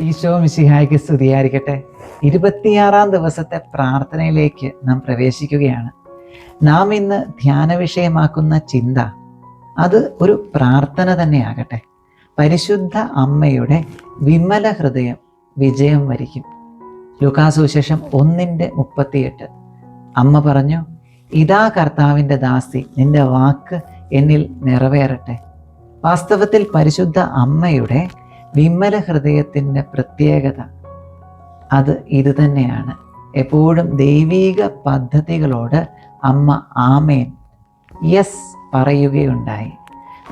ഈശോ മിശിഹായ്ക്ക് സ്തുതിയായിരിക്കട്ടെ. ഇരുപത്തിയാറാം ദിവസത്തെ പ്രാർത്ഥനയിലേക്ക് നാം പ്രവേശിക്കുകയാണ്. നാം ഇന്ന് ധ്യാന വിഷയമാക്കുന്ന ചിന്ത അത് ഒരു പ്രാർത്ഥന തന്നെയാകട്ടെ. പരിശുദ്ധ അമ്മയുടെ വിമല ഹൃദയം വിജയം വരിക്കും. ലുക്കാസുശേഷം ഒന്നിന്റെ മുപ്പത്തിയെട്ട്. അമ്മ പറഞ്ഞു ഇതാ കർത്താവിന്റെ ദാസി നിന്റെ വാക്ക് എന്നിൽ നിറവേറട്ടെ. വാസ്തവത്തിൽ പരിശുദ്ധ അമ്മയുടെ വിമല ഹൃദയത്തിന്റെ പ്രത്യേകത അത് ഇത് തന്നെയാണ്. എപ്പോഴും ദൈവീക പദ്ധതികളോട് അമ്മ ആമേൻ. യെസ് പറയുകയുണ്ടായി.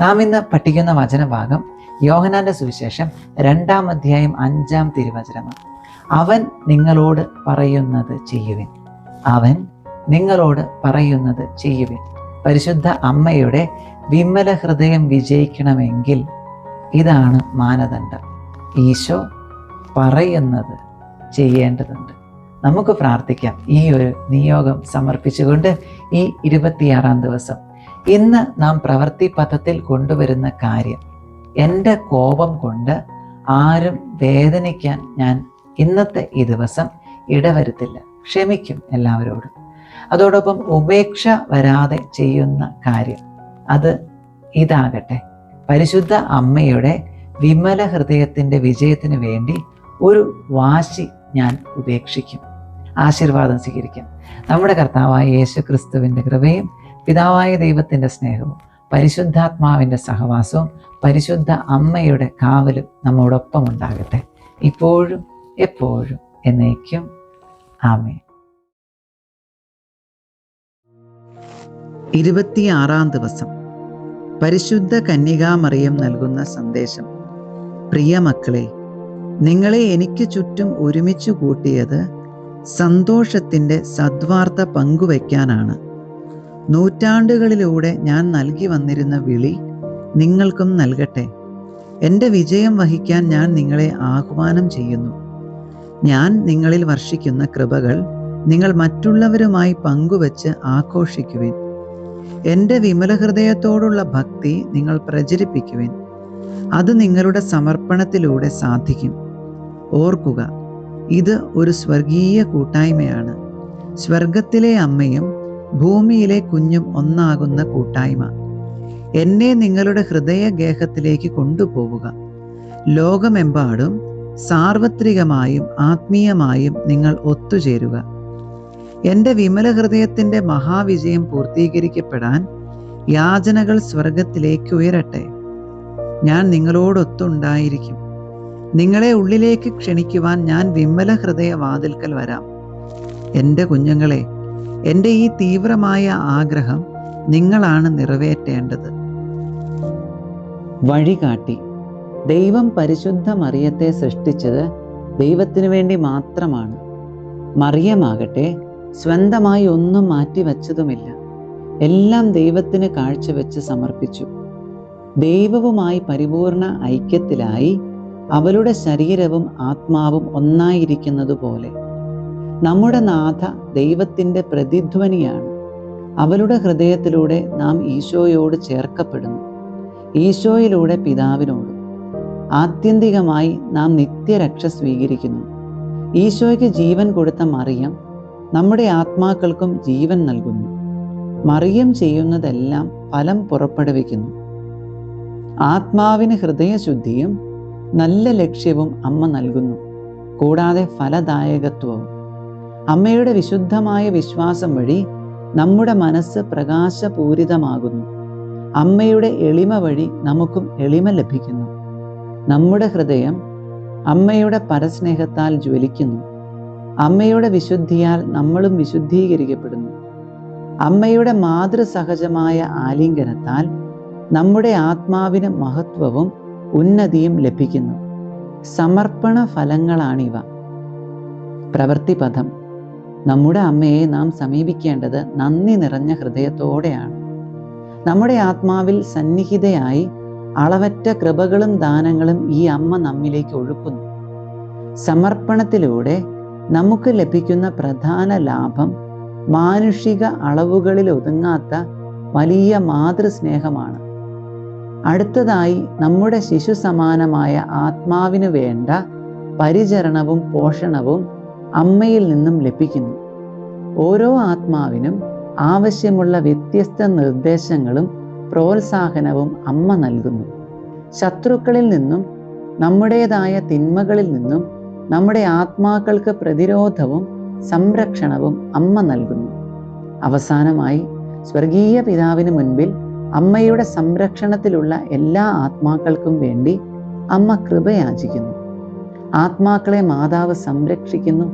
നാം ഇന്ന് പഠിക്കുന്ന വചനഭാഗം യോഹനാന്റെ സുവിശേഷം രണ്ടാം അധ്യായം അഞ്ചാം തിരുവചനമാണ്. അവൻ നിങ്ങളോട് പറയുന്നത് ചെയ്യുവിൻ. അവൻ നിങ്ങളോട് പറയുന്നത് ചെയ്യുവിൻ. പരിശുദ്ധ അമ്മയുടെ വിമല ഹൃദയം വിജയിക്കണമെങ്കിൽ ഇതാണ് മാനദണ്ഡം. ഈശോ പറയുന്നത് ചെയ്യേണ്ടതുണ്ട്. നമുക്ക് പ്രാർത്ഥിക്കാം. ഈ ഒരു നിയോഗം സമർപ്പിച്ചുകൊണ്ട് ഈ ഇരുപത്തിയാറാം ദിവസം ഇന്ന് നാം പ്രവൃത്തി പഥത്തിൽ കൊണ്ടുവരുന്ന കാര്യം എന്റെ കോപം കൊണ്ട് ആരും വേദനിക്കാൻ ഞാൻ ഇന്നത്തെ ഈ ദിവസം ഇടവരുത്തില്ല. ക്ഷമിക്കും എല്ലാവരോടും. അതോടൊപ്പം ഉപേക്ഷ വരാതെ ചെയ്യുന്ന കാര്യം അത് ഇതാകട്ടെ. പരിശുദ്ധ അമ്മയുടെ വിമല ഹൃദയത്തിന്റെ വിജയത്തിന് വേണ്ടി ഒരു വാശി ഞാൻ ഉപേക്ഷിക്കും. ആശീർവാദം സ്വീകരിക്കാം. നമ്മുടെ കർത്താവായ യേശു ക്രിസ്തുവിന്റെ കൃപയും പിതാവായ ദൈവത്തിന്റെ സ്നേഹവും പരിശുദ്ധാത്മാവിന്റെ സഹവാസവും പരിശുദ്ധ അമ്മയുടെ കാവലും നമ്മോടൊപ്പം ഉണ്ടാകട്ടെ. ഇപ്പോഴും എപ്പോഴും എന്നേക്കും. ആമേ ഇരുപത്തിയാറാം ദിവസം. പരിശുദ്ധ കന്യകാമറിയം നൽകുന്ന സന്ദേശം. പ്രിയ മക്കളെ നിങ്ങളെ എനിക്ക് ചുറ്റും ഒരുമിച്ച് കൂട്ടിയത് സന്തോഷത്തിന്റെ സദ്വാർത്ത പങ്കുവയ്ക്കാനാണ്. നൂറ്റാണ്ടുകളിലൂടെ ഞാൻ നൽകി വന്നിരുന്ന വിളി നിങ്ങൾക്കും നൽകട്ടെ. എന്റെ വിജയം വഹിക്കാൻ ഞാൻ നിങ്ങളെ ആഹ്വാനം ചെയ്യുന്നു. ഞാൻ നിങ്ങളിൽ വർഷിക്കുന്ന കൃപകൾ നിങ്ങൾ മറ്റുള്ളവരുമായി പങ്കുവച്ച് ആഘോഷിക്കുവിൻ. എന്റെ വിമല ഹൃദയത്തോടുള്ള ഭക്തി നിങ്ങൾ പ്രചരിപ്പിക്കുവിൻ. അത് നിങ്ങളുടെ സമർപ്പണത്തിലൂടെ സാധിക്കും. ഓർക്കുക ഇത് ഒരു സ്വർഗീയ കൂട്ടായ്മയാണ്. സ്വർഗത്തിലെ അമ്മയും ഭൂമിയിലെ കുഞ്ഞും ഒന്നാകുന്ന കൂട്ടായ്മ. എന്നെ നിങ്ങളുടെ ഹൃദയഗേഹത്തിലേക്ക് കൊണ്ടുപോവുക. ലോകമെമ്പാടും സാർവത്രികമായും ആത്മീയമായും നിങ്ങൾ ഒത്തുചേരുക. എന്റെ വിമല ഹൃദയത്തിന്റെ മഹാവിജയം പൂർത്തീകരിക്കപ്പെടാൻ യാചനകൾ സ്വർഗത്തിലേക്ക് ഉയരട്ടെ. ഞാൻ നിങ്ങളോടൊത്തുണ്ടായിരിക്കും. നിങ്ങളെ ഉള്ളിലേക്ക് ക്ഷണിക്കുവാൻ ഞാൻ വിമല ഹൃദയ വാതിൽക്കൽ വരാം. എന്റെ കുഞ്ഞുങ്ങളെ എന്റെ ഈ തീവ്രമായ ആഗ്രഹം നിങ്ങളാണ് നിറവേറ്റേണ്ടത്. വഴികാട്ടി. ദൈവം പരിശുദ്ധ മറിയത്തെ സൃഷ്ടിച്ചത് ദൈവത്തിനു വേണ്ടി മാത്രമാണ്. മറിയമാകട്ടെ സ്വന്തമായി ഒന്നും മാറ്റി മാറ്റിവെച്ചതുമില്ല എല്ലാം ദൈവത്തിന് കാഴ്ചവെച്ച് സമർപ്പിച്ചു. ദൈവവുമായി പരിപൂർണ ഐക്യത്തിലായി അവളുടെ ശരീരവും ആത്മാവും ഒന്നായിരിക്കുന്നതുപോലെ. നമ്മുടെ നാഥ ദൈവത്തിന്റെ പ്രതിധ്വനിയാണ്. അവളുടെ ഹൃദയത്തിലൂടെ നാം ഈശോയോട് ചേർക്കപ്പെടുന്നു. ഈശോയിലൂടെ പിതാവിനോട്. ആത്യന്തികമായി നാം നിത്യരക്ഷ സ്വീകരിക്കുന്നു. ഈശോയ്ക്ക് ജീവൻ കൊടുത്ത മറിയം നമ്മുടെ ആത്മാക്കൾക്കും ജീവൻ നൽകുന്നു. മറിയം ചെയ്യുന്നതെല്ലാം ഫലം പുറപ്പെടുവിക്കുന്നു. ആത്മാവിന് ഹൃദയശുദ്ധിയും നല്ല ലക്ഷ്യവും അമ്മ നൽകുന്നു. കൂടാതെ ഫലദായകത്വവും. അമ്മയുടെ വിശുദ്ധമായ വിശ്വാസം വഴി നമ്മുടെ മനസ്സ് പ്രകാശപൂരിതമാകുന്നു. അമ്മയുടെ എളിമ വഴി നമുക്കും എളിമ ലഭിക്കുന്നു. നമ്മുടെ ഹൃദയം അമ്മയുടെ പരസ്നേഹത്താൽ ജ്വലിക്കുന്നു. അമ്മയുടെ വിശുദ്ധിയാൽ നമ്മളും വിശുദ്ധീകരിക്കപ്പെടുന്നു. അമ്മയുടെ മാതൃസഹജമായ ആലിംഗനത്താൽ നമ്മുടെ ആത്മാവിന് മഹത്വവും ഉന്നതിയും ലഭിക്കുന്നു. സമർപ്പണ ഫലങ്ങളാണിവ. പ്രവൃത്തിപഥം നമ്മുടെ അമ്മയെ നാം സമീപിക്കേണ്ടത് നന്ദി നിറഞ്ഞ ഹൃദയത്തോടെയാണ്. നമ്മുടെ ആത്മാവിൽ സന്നിഹിതയായി അളവറ്റ കൃപകളും ദാനങ്ങളും ഈ അമ്മ നമ്മിലേക്ക് ഒഴുക്കുന്നു. സമർപ്പണത്തിലൂടെ നമുക്ക് ലഭിക്കുന്ന പ്രധാന ലാഭം മാനുഷിക അളവുകളിൽ ഒതുങ്ങാത്ത വലിയ മാതൃസ്നേഹമാണ്. അടുത്തതായി നമ്മുടെ ശിശു സമാനമായ ആത്മാവിന് വേണ്ട പരിചരണവും പോഷണവും അമ്മയിൽ നിന്നും ലഭിക്കുന്നു. ഓരോ ആത്മാവിനും ആവശ്യമുള്ള വ്യത്യസ്ത നിർദ്ദേശങ്ങളും പ്രോത്സാഹനവും അമ്മ നൽകുന്നു. ശത്രുക്കളിൽ നിന്നും നമ്മുടേതായ തിന്മകളിൽ നിന്നും നമ്മുടെ ആത്മാക്കൾക്ക് പ്രതിരോധവും സംരക്ഷണവും അമ്മ നൽകുന്നു. അവസാനമായി സ്വർഗീയ പിതാവിന് മുൻപിൽ അമ്മയുടെ സംരക്ഷണത്തിലുള്ള എല്ലാ ആത്മാക്കൾക്കും വേണ്ടി അമ്മ കൃപയാചിക്കുന്നു. ആത്മാക്കളെ മാതാവ് സംരക്ഷിക്കുന്നു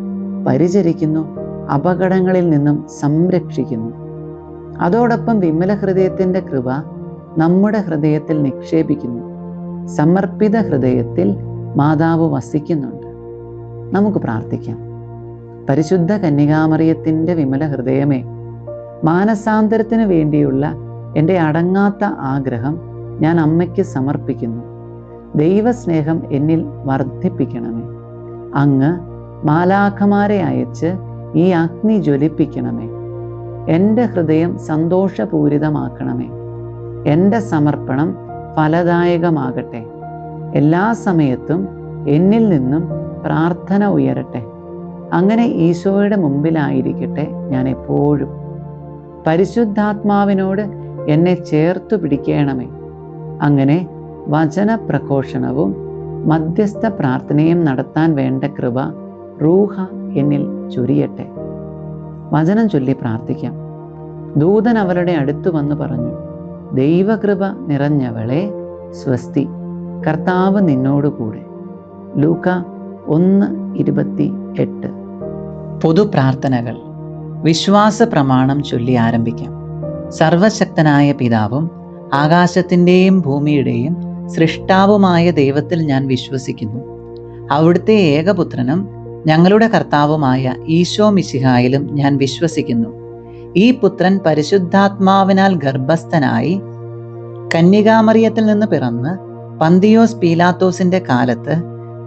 പരിചരിക്കുന്നു അപകടങ്ങളിൽ നിന്നും സംരക്ഷിക്കുന്നു. അതോടൊപ്പം വിമല ഹൃദയത്തിന്റെ കൃപ നമ്മുടെ ഹൃദയത്തിൽ നിക്ഷേപിക്കുന്നു. സമർപ്പിത ഹൃദയത്തിൽ മാതാവ് വസിക്കുന്നുണ്ട്. നമുക്ക് പ്രാർത്ഥിക്കാം. പരിശുദ്ധ കന്യകാമറിയത്തിന്റെ വിമല ഹൃദയമേ മാനസാന്തരത്തിന് വേണ്ടിയുള്ള എന്റെ അടങ്ങാത്ത ആഗ്രഹം ഞാൻ അമ്മയ്ക്ക് സമർപ്പിക്കുന്നു. ദൈവസ്നേഹം എന്നിൽ വർദ്ധിപ്പിക്കണമേ. അങ്ങ് മാലാഖമാരെ അയച്ച് ഈ അഗ്നി ജ്വലിപ്പിക്കണമേ. എന്റെ ഹൃദയം സന്തോഷപൂരിതമാക്കണമേ. എന്റെ സമർപ്പണം ഫലദായകമാകട്ടെ. എല്ലാ സമയത്തും എന്നിൽ നിന്നും പ്രാർത്ഥന ഉയരട്ടെ. അങ്ങനെ ഈശോയുടെ മുമ്പിലായിരിക്കട്ടെ ഞാൻ എപ്പോഴും പരിശുദ്ധാത്മാവിനോട് എന്നെ ചേർത്തു പിടിക്കണമേ. അങ്ങനെ വചന പ്രഘോഷണവും മധ്യസ്ഥ പ്രാർത്ഥനയും നടത്താൻ വേണ്ട കൃപ റൂഹ എന്നിൽ ചൊരിയട്ടെ. വചനം ചൊല്ലി പ്രാർത്ഥിക്കാം. ദൂതൻ അവരുടെ അടുത്തു വന്നു പറഞ്ഞു ദൈവകൃപ നിറഞ്ഞവളെ സ്വസ്തി കർത്താവ് നിന്നോടുകൂടെ. ലൂക്ക ഒന്ന് ഇരുപത്തി എട്ട്. പൊതുപ്രാർത്ഥനകൾ. വിശ്വാസ പ്രമാണം ചൊല്ലി ആരംഭിക്കാം. സർവശക്തനായ പിതാവും ആകാശത്തിന്റെയും ഭൂമിയുടെയും സൃഷ്ടാവുമായ ദൈവത്തിൽ ഞാൻ വിശ്വസിക്കുന്നു. അവിടുത്തെ ഏകപുത്രനും ഞങ്ങളുടെ കർത്താവുമായ ഈശോ മിശിഹായിലും ഞാൻ വിശ്വസിക്കുന്നു. ഈ പുത്രൻ പരിശുദ്ധാത്മാവിനാൽ ഗർഭസ്ഥനായി കന്യകാമറിയത്തിൽ നിന്ന് പിറന്ന് പന്തിയോസ് പീലാത്തോസിന്റെ കാലത്ത്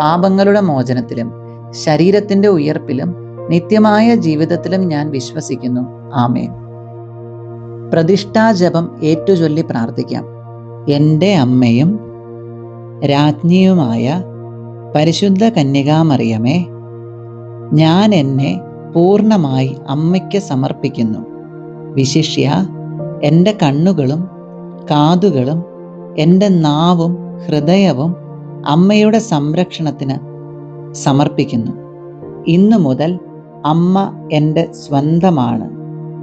പാപങ്ങളുടെ മോചനത്തിലും ശരീരത്തിന്റെ ഉയർപ്പിലും നിത്യമായ ജീവിതത്തിലും ഞാൻ വിശ്വസിക്കുന്നു. ആമേൻ. പ്രതിഷ്ഠാജപം ഏറ്റുചൊല്ലി പ്രാർത്ഥിക്കാം. എന്റെ അമ്മയും രാജ്ഞിയുമായ പരിശുദ്ധ കന്യകാമറിയമേ ഞാൻ എന്നെ പൂർണമായി അമ്മയ്ക്ക് സമർപ്പിക്കുന്നു. വിശിഷ്യ എന്റെ കണ്ണുകളും കാതുകളും എന്റെ നാവും ഹൃദയവും അമ്മയുടെ സംരക്ഷണത്തിന് സമർപ്പിക്കുന്നു. ഇന്നു മുതൽ അമ്മ എന്റെ സ്വന്തമാണ്.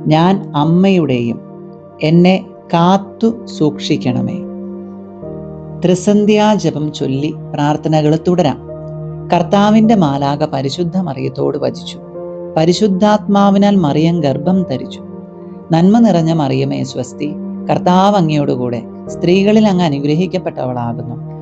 ഞാൻ അമ്മയുടെയും എന്നെ കാത്തു സൂക്ഷിക്കണമേ. ത്രിസന്ധ്യാജപം ചൊല്ലി പ്രാർത്ഥനകൾ തുടരാം. കർത്താവിന്റെ മാലാക പരിശുദ്ധ മറിയത്തോട് വചിച്ചു. പരിശുദ്ധാത്മാവിനാൽ മറിയം ഗർഭം ധരിച്ചു. നന്മ നിറഞ്ഞ മറിയമേ സ്വസ്തി. കർത്താവ് അങ്ങയോടുകൂടെ സ്ത്രീകളിൽ അങ്ങ് അനുഗ്രഹിക്കപ്പെട്ടവളാകുന്നു.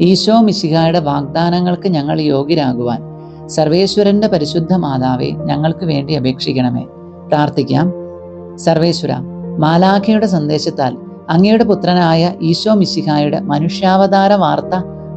ഈശോ മിശിഹായുടെ വാഗ്ദാനങ്ങൾക്ക് ഞങ്ങൾ യോഗ്യരാകുവാൻ സർവേശ്വരന്റെ പരിശുദ്ധ മാതാവെ ഞങ്ങൾക്ക് വേണ്ടി അപേക്ഷിക്കണമേ. പ്രാർത്ഥിക്കാം. സർവേശ്വര മാലാഖയുടെ സന്ദേശത്താൽ അങ്ങയുടെ പുത്രനായ ഈശോ മിശിഹായുടെ മനുഷ്യാവതാര വാർത്ത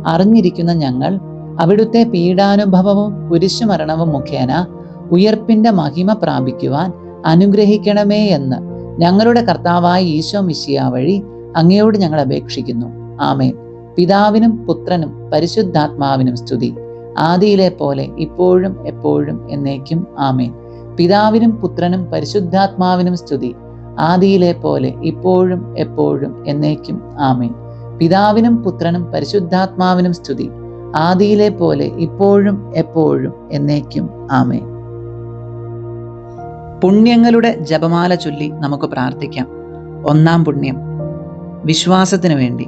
അറിഞ്ഞിരിക്കുന്ന ഞങ്ങൾ അവിടുത്തെ പീഡാനുഭവവും കുരിശുമരണവും മുഖേന ഉയർപ്പിന്റെ മഹിമ പ്രാപിക്കുവാൻ അനുഗ്രഹിക്കണമേ എന്ന് ഞങ്ങളുടെ കർത്താവായ ഈശോ മിശിയ വഴി അങ്ങയോട് ഞങ്ങൾ അപേക്ഷിക്കുന്നു. ആമേൻ. പിതാവിനും പുത്രനും പരിശുദ്ധാത്മാവിനും സ്തുതി. ആദിയിലെ പോലെ ഇപ്പോഴും എപ്പോഴും എന്നേക്കും ആമേൻ. പിതാവിനും പുത്രനും പരിശുദ്ധാത്മാവിനും സ്തുതി. ആദിയിലെ പോലെ ഇപ്പോഴും എപ്പോഴും എന്നേക്കും ആമേൻ. പിതാവിനും പുത്രനും പരിശുദ്ധാത്മാവിനും സ്തുതി. ആദിയിലെ പോലെ ഇപ്പോഴും എപ്പോഴും എന്നേക്കും ആമേൻ. പുണ്യങ്ങളുടെ ജപമാല ചൊല്ലി നമുക്ക് പ്രാർത്ഥിക്കാം. ഒന്നാം പുണ്യം. വിശ്വാസത്തിനു വേണ്ടി.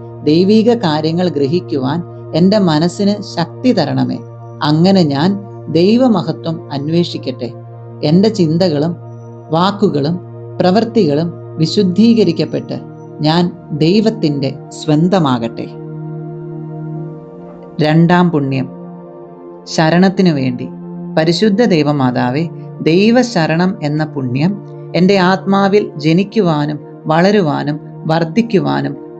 ദൈവീക കാര്യങ്ങൾ ഗ്രഹിക്കുവാൻ എന്റെ മനസ്സിന് ശക്തി തരണമേ. അങ്ങനെ ഞാൻ ദൈവമഹത്വം അന്വേഷിക്കട്ടെ. എന്റെ ചിന്തകളും വാക്കുകളും പ്രവൃത്തികളും വിശുദ്ധീകരിക്കപ്പെട്ട് ഞാൻ ദൈവത്തിന്റെ സ്വന്തമാകട്ടെ. രണ്ടാം പുണ്യം. ശരണത്തിനു വേണ്ടി. പരിശുദ്ധ ദൈവമാതാവേ ദൈവശരണം എന്ന പുണ്യം എന്റെ ആത്മാവിൽ ജനിക്കുവാനും വളരുവാനും വർദ്ധിക്കുവാനും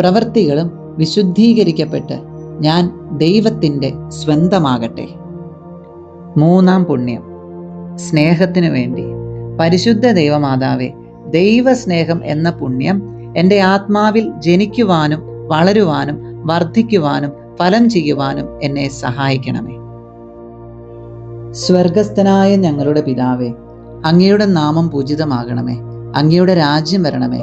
പ്രവൃത്തികളും വിശുദ്ധീകരിക്കപ്പെട്ട് ഞാൻ ദൈവത്തിന്റെ സ്വന്തമാകട്ടെ. മൂന്നാം പുണ്യം. സ്നേഹത്തിനു വേണ്ടി. പരിശുദ്ധ ദൈവമാതാവേ ദൈവസ്നേഹം എന്ന പുണ്യം എന്റെ ആത്മാവിൽ ജനിക്കുവാനും വളരുവാനും വർദ്ധിക്കുവാനും ഫലം ചെയ്യുവാനും എന്നെ സഹായിക്കണമേ. സ്വർഗസ്ഥനായ ഞങ്ങളുടെ പിതാവേ അങ്ങയുടെ നാമം പൂജിതമാകണമേ. അങ്ങയുടെ രാജ്യം വരണമേ.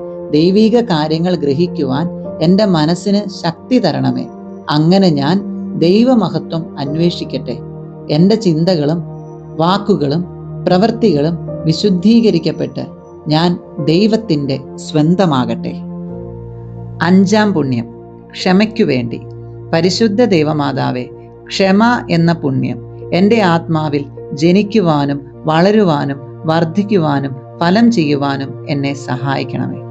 ദൈവീക കാര്യങ്ങൾ ഗ്രഹിക്കുവാൻ എന്റെ മനസ്സിന് ശക്തി തരണമേ. അങ്ങനെ ഞാൻ ദൈവമഹത്വം അന്വേഷിക്കട്ടെ. എന്റെ ചിന്തകളും വാക്കുകളും പ്രവൃത്തികളും വിശുദ്ധീകരിക്കപ്പെട്ട് ഞാൻ ദൈവത്തിന്റെ സ്വന്തമാകട്ടെ. അഞ്ചാം പുണ്യം. ക്ഷമയ്ക്കു വേണ്ടി. പരിശുദ്ധ ദൈവമാതാവേ ക്ഷമ എന്ന പുണ്യം എന്റെ ആത്മാവിൽ ജനിക്കുവാനും വളരുവാനും വർദ്ധിക്കുവാനും ഫലം ചെയ്യുവാനും എന്നെ സഹായിക്കണമേ.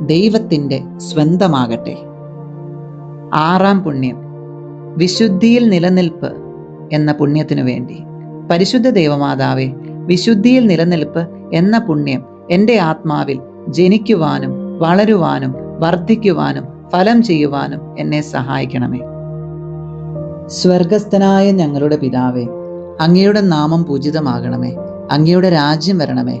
ദൈവത്തിന്റെ സ്വന്തമാകട്ടെ. ആറാം പുണ്യം. വിശുദ്ധിയിൽ നിലനിൽപ്പ് എന്ന പുണ്യത്തിനു വേണ്ടി. പരിശുദ്ധ ദൈവമാതാവെ വിശുദ്ധിയിൽ നിലനിൽപ്പ് എന്ന പുണ്യം എന്റെ ആത്മാവിൽ ജനിക്കുവാനും വളരുവാനും വർദ്ധിക്കുവാനും ഫലം ചെയ്യുവാനും എന്നെ സഹായിക്കണമേ. സ്വർഗസ്ഥനായ ഞങ്ങളുടെ പിതാവേ അങ്ങയുടെ നാമം പൂജിതമാകണമേ. അങ്ങയുടെ രാജ്യം വരണമേ.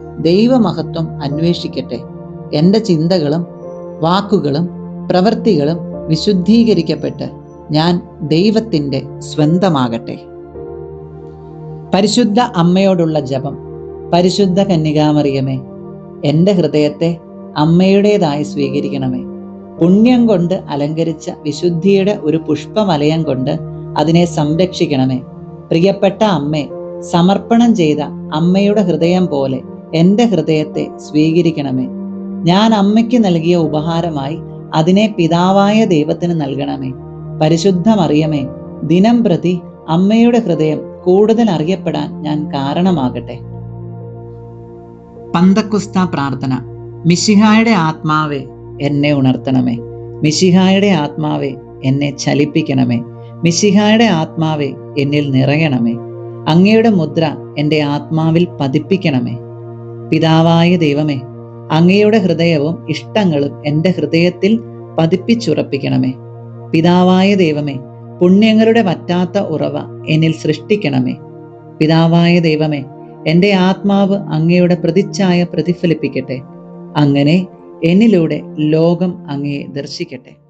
ദൈവമഹത്വം അന്വേഷിക്കട്ടെ. എന്റെ ചിന്തകളും വാക്കുകളും പ്രവൃത്തികളും വിശുദ്ധീകരിക്കപ്പെട്ട് ഞാൻ ദൈവത്തിന്റെ സ്വന്തമാകട്ടെ. പരിശുദ്ധ അമ്മയോടുള്ള ജപം. പരിശുദ്ധ കന്യകാമറിയമേ എന്റെ ഹൃദയത്തെ അമ്മയുടേതായി സ്വീകരിക്കണമേ. പുണ്യം കൊണ്ട് അലങ്കരിച്ച വിശുദ്ധിയുടെ ഒരു പുഷ്പമലയം കൊണ്ട് അതിനെ സംരക്ഷിക്കണമേ. പ്രിയപ്പെട്ട അമ്മേ സമർപ്പണം ചെയ്ത അമ്മയുടെ ഹൃദയം പോലെ എന്റെ ഹൃദയത്തെ സ്വീകരിക്കണമേ. ഞാൻ അമ്മയ്ക്ക് നൽകിയ ഉപഹാരമായി അതിനെ പിതാവായ ദൈവത്തിന് നൽകണമേ. പരിശുദ്ധ മറിയമേ ദിനം പ്രതി അമ്മയുടെ ഹൃദയം കൂടുതൽ അറിയപ്പെടാൻ ഞാൻ കാരണമാകട്ടെ. പന്തക്കുസ്ത പ്രാർത്ഥന. മിശിഹായുടെ ആത്മാവെ എന്നെ ഉണർത്തണമേ. മിശിഹായുടെ ആത്മാവെ എന്നെ ചലിപ്പിക്കണമേ. മിശിഹായുടെ ആത്മാവെ എന്നിൽ നിറയണമേ. അങ്ങയുടെ മുദ്ര എന്റെ ആത്മാവിൽ പതിപ്പിക്കണമേ. പിതാവായ ദൈവമേ അങ്ങയുടെ ഹൃദയവും ഇഷ്ടങ്ങളും എന്റെ ഹൃദയത്തിൽ പതിപ്പിച്ചുറപ്പിക്കണമേ. പിതാവായ ദൈവമേ പുണ്യങ്ങളുടെ വറ്റാത്ത ഉറവ എന്നിൽ സൃഷ്ടിക്കണമേ. പിതാവായ ദൈവമേ എന്റെ ആത്മാവ് അങ്ങയുടെ പ്രതിച്ഛായ പ്രതിഫലിപ്പിക്കട്ടെ. അങ്ങനെ എന്നിലൂടെ ലോകം അങ്ങയെ ദർശിക്കട്ടെ.